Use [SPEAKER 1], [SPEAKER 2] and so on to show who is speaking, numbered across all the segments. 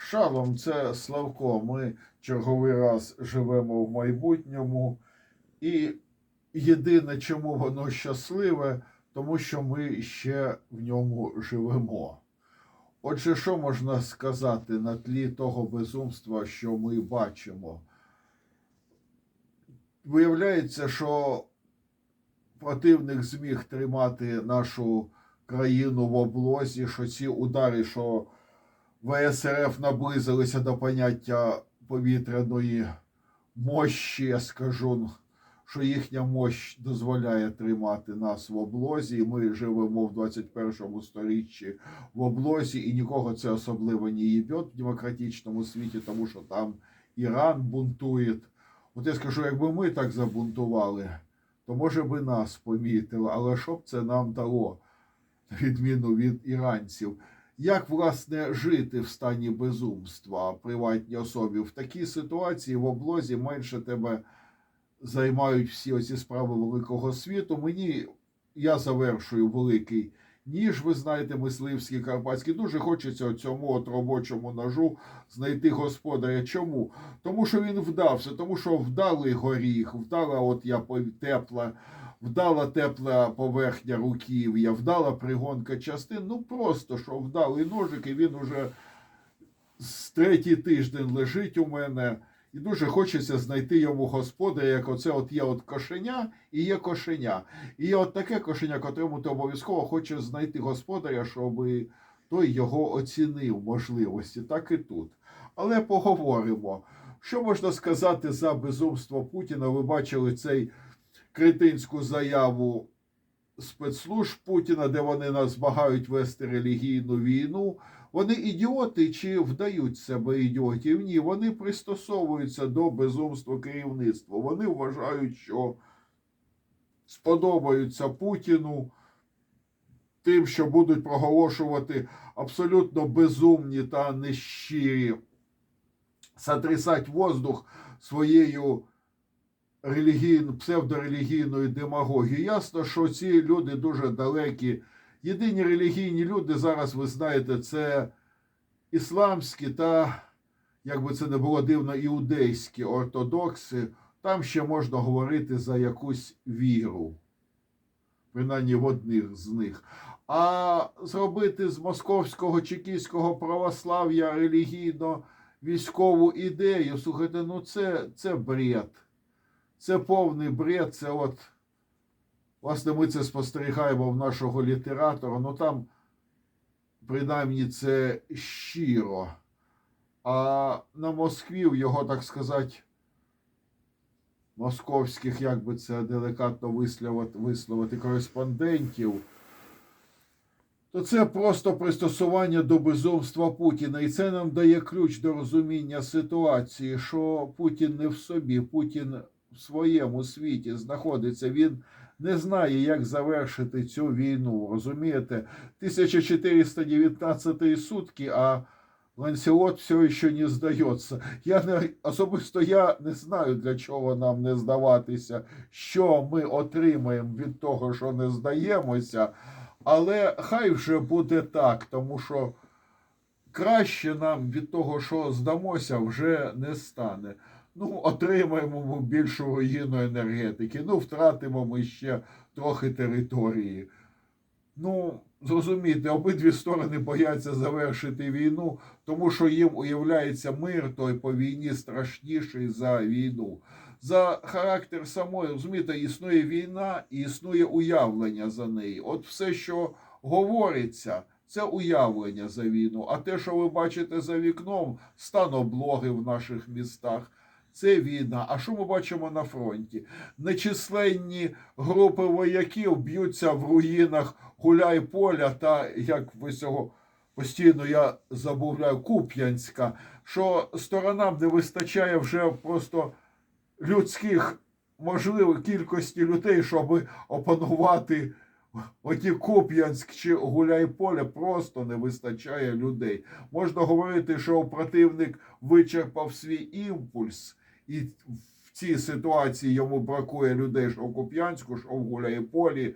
[SPEAKER 1] Шалом, це Славко. Ми черговий раз живемо в майбутньому. І єдине, чому воно щасливе, тому що ми ще в ньому живемо. Отже, що можна сказати на тлі того безумства, що ми бачимо? Виявляється, що противник зміг тримати нашу країну в облозі, що ці удари, що ВСРФ наблизилися до поняття повітряної мощі, я скажу, що їхня мощ дозволяє тримати нас в облозі, і ми живемо в 21 сторіччі в облозі, і нікого це особливо не їбет в демократичному світі, тому що там Іран бунтує. От я скажу, якби ми так забунтували, то може би нас помітили, але що б це нам дало, відміну від іранців? Як власне жити в стані безумства приватній особі в такій ситуації в облозі менше тебе займають всі оці справи великого світу? Мені я завершую великий ніж, ви знаєте, мисливський карпатський. Дуже хочеться цьому от робочому ножу знайти господаря. Чому? Тому що він вдався, тому що вдалий горіх, вдала от я тепла. Вдала тепла поверхня руків'я, вдала пригонка частин. Ну просто що вдалий ножик, і він уже з третій тиждень лежить у мене. І дуже хочеться знайти йому господаря, як оце от є от кошеня і є кошеня. І є от таке кошеня, котрому ти обов'язково хочеш знайти господаря, щоб той його оцінив можливості, так і тут. Але поговоримо. Що можна сказати за безумство Путіна? Ви бачили цей критинську заяву спецслужб Путіна, де вони нас змагають вести релігійну війну. Вони ідіоти чи вдають себе ідіотів? Ні, вони пристосовуються до безумства керівництва. Вони вважають, що сподобаються Путіну тим, що будуть проголошувати абсолютно безумні та нещирі, сотрясать воздух своєю релігійно, псевдорелігійною демагогією. Ясно, що ці люди дуже далекі. Єдині релігійні люди зараз, ви знаєте, це ісламські та, як би це не було дивно, іудейські ортодокси. Там ще можна говорити за якусь віру, принаймні в одних з них. А зробити з московського чекійського православ'я релігійно військову ідею, слухайте, ну це, це бред. Це повний бред. Це от, власне, ми це спостерігаємо в нашого літератора. Ну там, принаймні, це щиро. А на Москві в його, так сказати, московських, як би це делікатно висловити, висловити кореспондентів, то це просто пристосування до безумства Путіна. І це нам дає ключ до розуміння ситуації, що Путін не в собі, Путін в своєму світі знаходиться. Він не знає, як завершити цю війну. Розумієте, 1419 сутки, а Ланселот все ще не здається. Я не особисто я не знаю, для чого нам не здаватися, що ми отримаємо від того, що не здаємося. Але хай вже буде так, тому що краще нам від того, що здамося, вже не стане. Ну, отримаємо ми більшу руїну енергетики. Ну, втратимо ми ще трохи території. Ну, зрозумійте, обидві сторони бояться завершити війну, тому що їм уявляється мир той по війні страшніший за війну. За характер самої, розумієте, існує війна і існує уявлення за неї. От все, що говориться, це уявлення за війну. А те, що ви бачите за вікном, станоблоги в наших містах. Це війна. А що ми бачимо на фронті? Нечисленні групи вояків б'ються в руїнах Гуляйполя та як ви цього постійно я забувляю Куп'янська, що сторонам не вистачає вже просто людських можливих кількості людей, щоб опанувати оті Куп'янськ чи Гуляйполе, просто не вистачає людей. Можна говорити, що противник вичерпав свій імпульс, і в цій ситуації йому бракує людей, що в Куп'янську, що в Гуляйполі.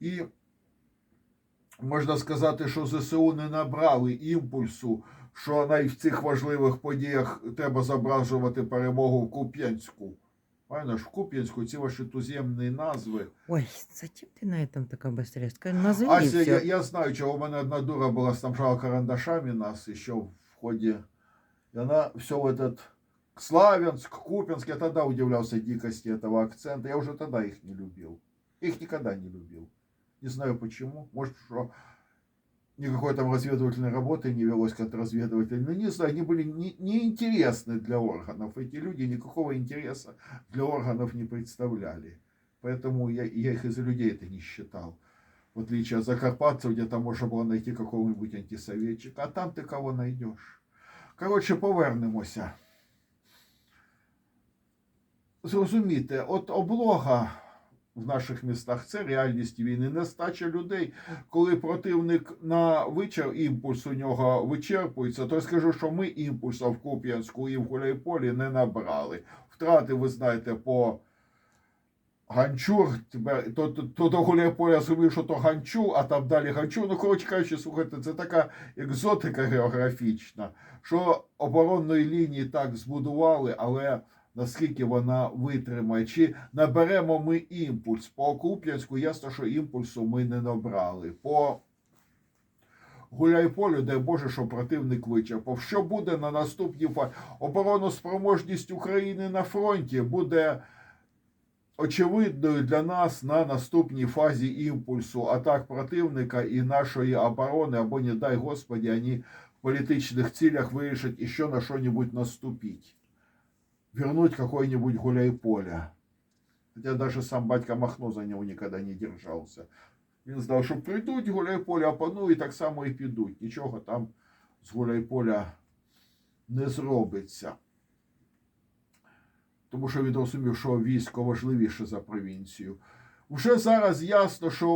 [SPEAKER 1] І можна сказати, що ЗСУ не набрали імпульсу, що навіть в цих важливих подіях треба зображувати перемогу в Куп'янську. Правильно ж, в Куп'янську ці ваші туземні назви.
[SPEAKER 2] Ой, зачем ты на этом так обостряешь? Скажи, назови
[SPEAKER 1] Ася,
[SPEAKER 2] всё.
[SPEAKER 1] я, я знаю, чого у мене одна дура була снабжала карандашами нас ще в ході. И она все в этот Славянск, Купинск, я тогда удивлялся дикости этого акцента. Я уже тогда их не любил. Их никогда не любил. Не знаю почему. Может, что никакой там разведывательной работы не велось контрразведыватель. Ну, не знаю, они были не- неинтересны для органов. Эти люди никакого интереса для органов не представляли. Поэтому я, я их из-за людей это не считал. В отличие от закарпатцев, где там можно было найти какого-нибудь антисоветчика. А там ты кого найдешь? Коротше, повернемося. Зрозумійте, от облога в наших містах це реальність війни, нестача людей. Коли противник на вичер, імпульс у нього вичерпується, то я скажу, що ми імпульса в Куп'янську і в Гуляйполі не набрали. Втрати, ви знаєте, по Ганчур, тепер то, то, то до Гуляйполя зрозумів, що то Ганчур, а там далі Ганчур. Ну, коротше кажучи, слухайте, це така екзотика географічна, що оборонної лінії так збудували, але наскільки вона витримає, чи наберемо ми імпульс по Куп'янську, ясно, що імпульсу ми не набрали. По Гуляйполю, дай Боже, що противник вичерпав. Що буде на наступній фазі? Обороноспроможність України на фронті буде очевидною для нас на наступній фазі імпульсу атак противника і нашої оборони, або, не дай Господи, вони в політичних цілях вирішать ще на що-нибудь наступить. Вернуть какое-нибудь гуляй-поле. Хотя даже сам батька Махно за нього ніколи не держався. Він знав, що прийдуть гуляй-поле, і так само і підуть. Нічого там з гуляй-поля не зробиться. Тому що він розумів, що військо важливіше за провінцію. Вже зараз ясно, що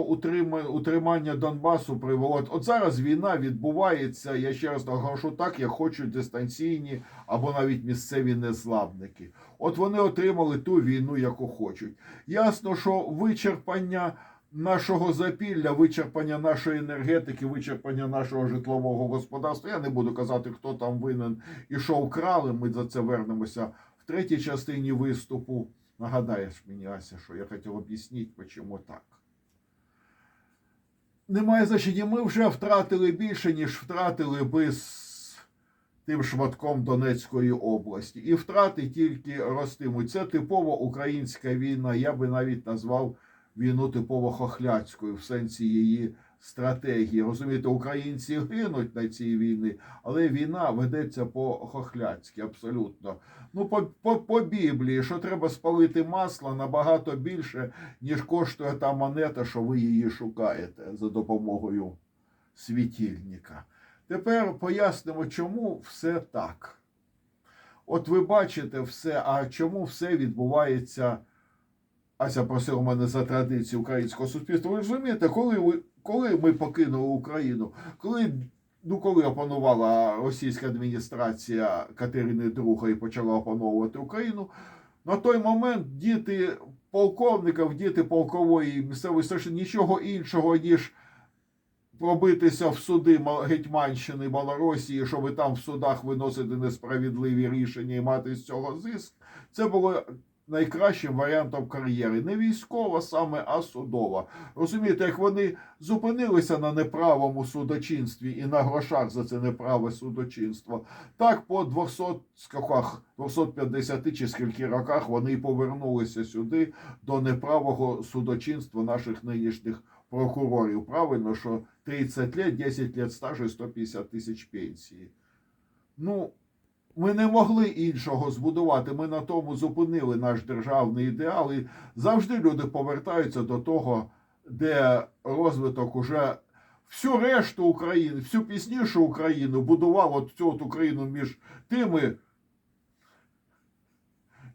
[SPEAKER 1] утримання Донбасу привело. От зараз війна відбувається, я ще раз наголошу так, як хочуть дистанційні або навіть місцеві незламники. От вони отримали ту війну, яку хочуть. Ясно, що вичерпання нашого запілля, вичерпання нашої енергетики, вичерпання нашого житлового господарства. Я не буду казати, хто там винен і що вкрали. Ми за це вернемося в третій частині виступу. Нагадаєш мені, Ася, що я хотів об'яснити, чому так. Немає значення. Ми вже втратили більше, ніж втратили би з тим шматком Донецької області. І втрати тільки ростимуть. Це типово українська війна. Я би навіть назвав війну типово хохляцькою в сенсі її стратегії. Розумієте, українці гинуть на цій війні, але війна ведеться по хохляцьки, абсолютно. Ну, по, Біблії, що треба спалити масло набагато більше, ніж коштує та монета, що ви її шукаєте за допомогою світильника. Тепер пояснимо, чому все так. От ви бачите все, а чому все відбувається. Ася просила мене за традиції українського суспільства. Ви розумієте, коли, ви, коли ми покинули Україну, коли, ну, коли опанувала російська адміністрація Катерини II і почала опановувати Україну, на той момент діти полковників, діти полкової місцевої старшини нічого іншого, ніж пробитися в суди Гетьманщини Малоросії, щоб там в судах виносити несправедливі рішення і мати з цього зиск. Це було найкращим варіантом кар'єри. Не військова саме, а судова. Розумієте, як вони зупинилися на неправому судочинстві і на грошах за це неправе судочинство, так по 200 скаках, 250 чи скільки роках вони повернулися сюди до неправого судочинства наших нинішніх прокурорів. Правильно, що 30 лет, 10 лет стажу і 150 тисяч пенсії. Ну, ми не могли іншого збудувати. Ми на тому зупинили наш державний ідеал. І завжди люди повертаються до того, де розвиток уже всю решту України, всю пізнішу Україну будував от цю от Україну між тими,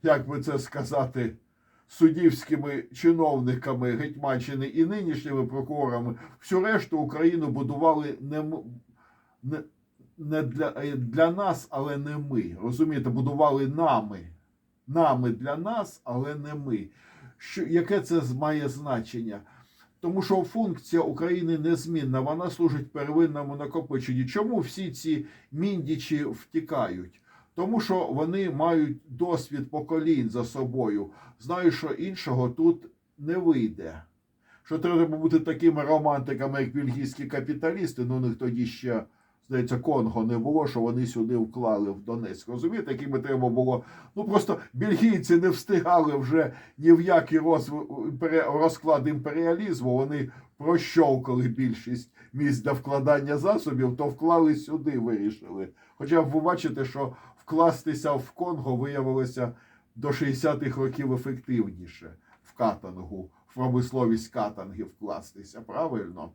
[SPEAKER 1] як би це сказати, суддівськими чиновниками Гетьманщини і нинішніми прокурорами. Всю решту Україну будували не, не, не для, е, для нас, але не ми. Розумієте, будували нами. Нами для нас, але не ми. Що, яке це має значення? Тому що функція України незмінна, вона служить первинному накопиченню. Чому всі ці міндічі втікають? Тому що вони мають досвід поколінь за собою. Знають, що іншого тут не вийде. Що треба бути такими романтиками, як бельгійські капіталісти, ну у них тоді ще, здається, Конго не було, що вони сюди вклали в Донецьк. Розумієте, якими треба було. Ну просто бельгійці не встигали вже ні в який роз... розклад імперіалізму. Вони прощовкали більшість місць для вкладання засобів, то вклали сюди, вирішили. Хоча ви бачите, що вкластися в Конго виявилося до 60-х років ефективніше в катангу, в промисловість катанги вкластися, правильно?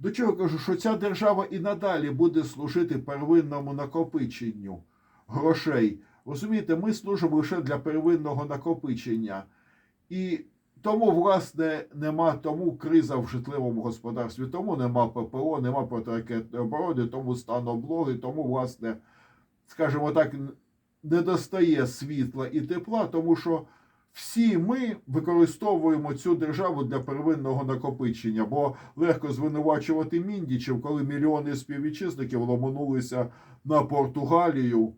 [SPEAKER 1] До чого кажу, що ця держава і надалі буде служити первинному накопиченню грошей. Розумієте, ми служимо лише для первинного накопичення. І тому, власне, нема тому криза в житловому господарстві, тому нема ППО, нема протиракетної оборони, тому стан облоги, тому, власне, скажімо так, не достає світла і тепла, тому що всі ми використовуємо цю державу для первинного накопичення, бо легко звинувачувати міндічів, коли мільйони співвітчизників ломанулися на Португалію,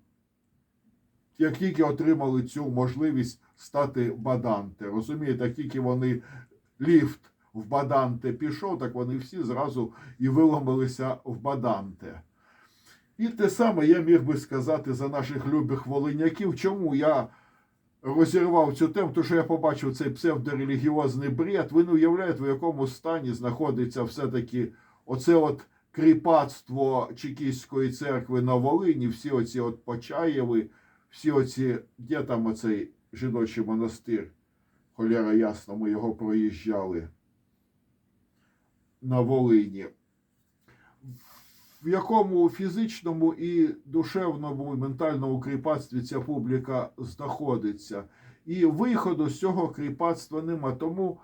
[SPEAKER 1] як тільки отримали цю можливість стати баданте. Розумієте, як тільки вони ліфт в баданте пішов, так вони всі зразу і виломилися в баданте. І те саме я міг би сказати за наших любих волиняків. Чому я розірвав цю тему, тому що я побачив цей псевдорелігіозний бред. Ви не уявляєте, в якому стані знаходиться все-таки оце от кріпацтво Чекістської церкви на Волині, всі оці от Почаєви, всі оці, де там оцей жіночий монастир, холєра ясно, ми його проїжджали на Волині в якому фізичному і душевному і ментальному кріпацтві ця публіка знаходиться. І виходу з цього кріпацтва нема. Тому,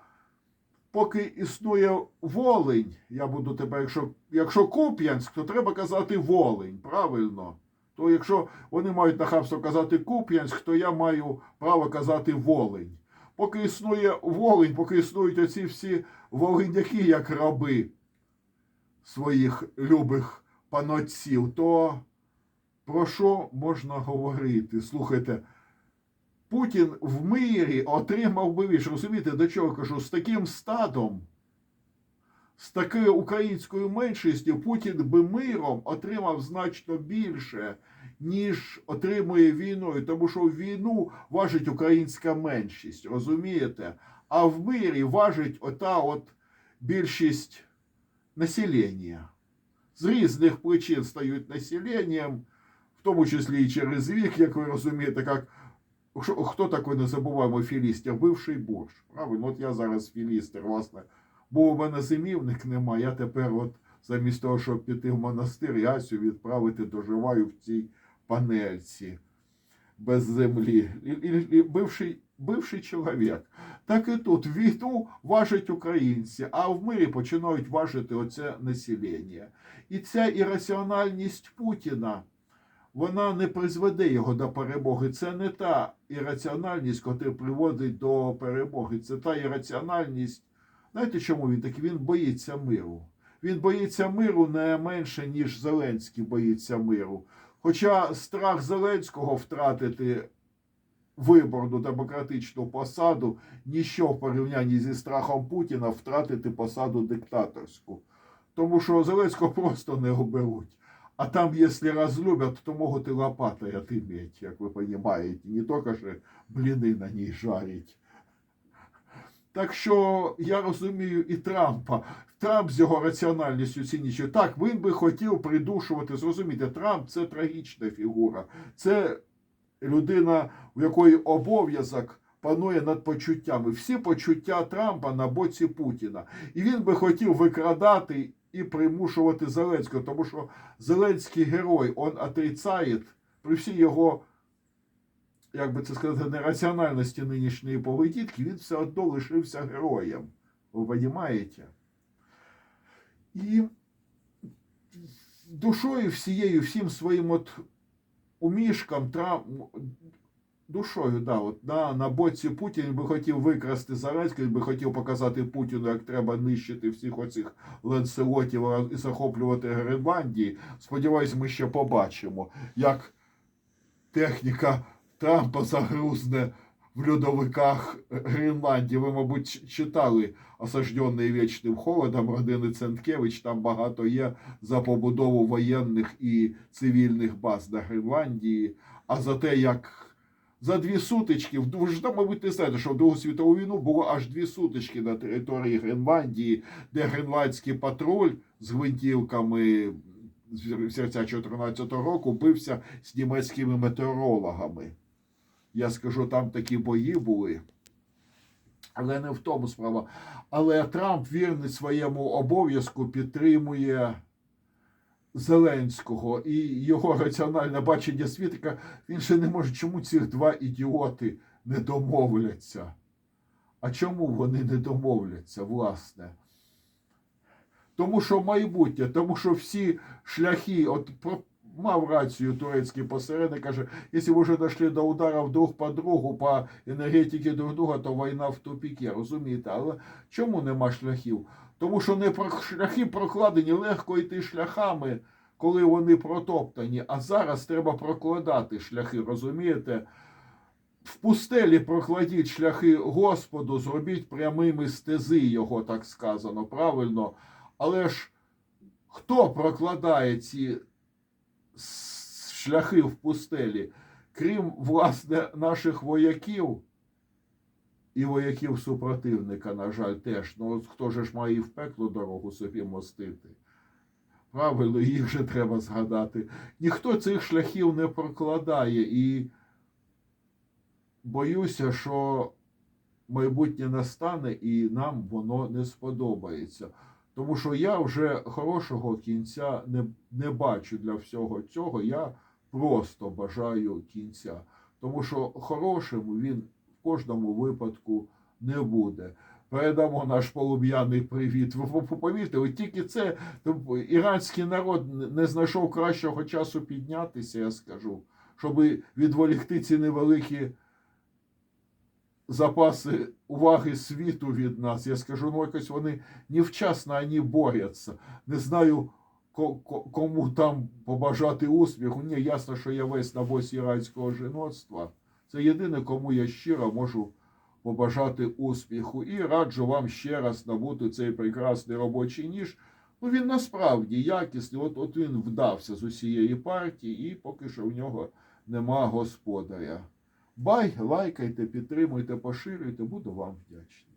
[SPEAKER 1] поки існує Волинь, я буду тебе, якщо, якщо Куп'янськ, то треба казати Волинь, правильно? То якщо вони мають нахабство казати Куп'янськ, то я маю право казати Волинь. Поки існує Волинь, поки існують оці всі волиняки, як раби своїх любих панотців, то про що можна говорити? Слухайте, Путін в мирі отримав би віж, розумієте, до чого кажу, з таким стадом, з такою українською меншістю, Путін би миром отримав значно більше, ніж отримує війною, тому що в війну важить українська меншість, розумієте? А в мирі важить ота от більшість населення. З різних причин стають населенням, в тому числі і через вік, як ви розумієте, як хто такий, не забуваємо, філістер? Бивший борщ. Правильно, от я зараз філістер, власне. Бо у мене зимівник нема, я тепер от замість того, щоб піти в монастир, Ясю відправити доживаю в цій панельці без землі. І, і, і бивший, бивший чоловік. Так і тут війну важать українці, а в мирі починають важити оце населення. І ця ірраціональність Путіна, вона не призведе його до перемоги. Це не та ірраціональність, яка приводить до перемоги. Це та ірраціональність. Знаєте, чому він такий? Він боїться миру. Він боїться миру не менше, ніж Зеленський боїться миру. Хоча страх Зеленського втратити виборну демократичну посаду ніщо в порівнянні зі страхом Путіна втратити посаду диктаторську. Тому що Зеленського просто не оберуть. А там, якщо разлюбят, то можуть і лопатой отиметь, як ви розумієте. Не тільки ж бліни на ній жарить. Так що я розумію і Трампа. Трамп з його раціональністю цінічою. Так, він би хотів придушувати. Зрозумійте, Трамп це трагічна фігура. Це людина, у якої обов'язок панує над почуттями. Всі почуття Трампа на боці Путіна. І він би хотів викрадати і примушувати Зеленського, тому що Зеленський герой, він отрицає при всій його, як би це сказати, нераціональності нинішньої поведінки, він все одно лишився героєм. Ви розумієте? І душою всією, всім своїм от умішкам, трам... душою, да, от на, на боці Путін би хотів викрасти Зеленського, він би хотів показати Путіну, як треба нищити всіх оцих ленселотів і захоплювати Гренландії. Сподіваюсь, ми ще побачимо, як техніка Трампа загрузне в льодовиках Гренландії. Ви, мабуть, читали осажденний вічним холодом родини Центкевич. Там багато є за побудову воєнних і цивільних баз на Гренландії. А за те, як за дві сутички, ви ж там, мабуть, не знаєте, що в Другу світову війну було аж дві сутички на території Гренландії, де гренландський патруль з гвинтівками серця 14 року бився з німецькими метеорологами. Я скажу, там такі бої були. Але не в тому справа. Але Трамп вірний своєму обов'язку підтримує Зеленського і його раціональне бачення світу. каже, Він ще не може, чому ці два ідіоти не домовляться. А чому вони не домовляться, власне? Тому що майбутнє, тому що всі шляхи, от мав рацію турецький посередник, каже, якщо ви вже дійшли до ударів друг по другу, по енергетиці друг друга, то війна в тупіки, розумієте? Але чому нема шляхів? Тому що не про шляхи прокладені, легко йти шляхами, коли вони протоптані. А зараз треба прокладати шляхи, розумієте? В пустелі прокладіть шляхи Господу, зробіть прямими стези його, так сказано, правильно. Але ж хто прокладає ці шляхи в пустелі, крім власне наших вояків і вояків супротивника, на жаль, теж. Ну, хто же ж має в пекло дорогу собі мостити? Правильно, їх же треба згадати. Ніхто цих шляхів не прокладає, і боюся, що майбутнє настане і нам воно не сподобається. Тому що я вже хорошого кінця не, не бачу для всього цього. Я просто бажаю кінця. Тому що хорошим він в кожному випадку не буде. Передамо наш полум'яний привіт. Ви по- помітили, тільки це іранський народ не знайшов кращого часу піднятися, я скажу, щоб відволікти ці невеликі запаси уваги світу від нас. Я скажу, ну якось вони невчасно вони борються. Не знаю, ко- ко- кому там побажати успіху. Ні, ясно, що я весь на босі іранського жіноцтва. Це єдине, кому я щиро можу побажати успіху. І раджу вам ще раз набути цей прекрасний робочий ніж. Ну він насправді якісний. От, от він вдався з усієї партії, і поки що в нього нема господаря. Бай, лайкайте, підтримуйте, поширюйте, буду вам вдячний.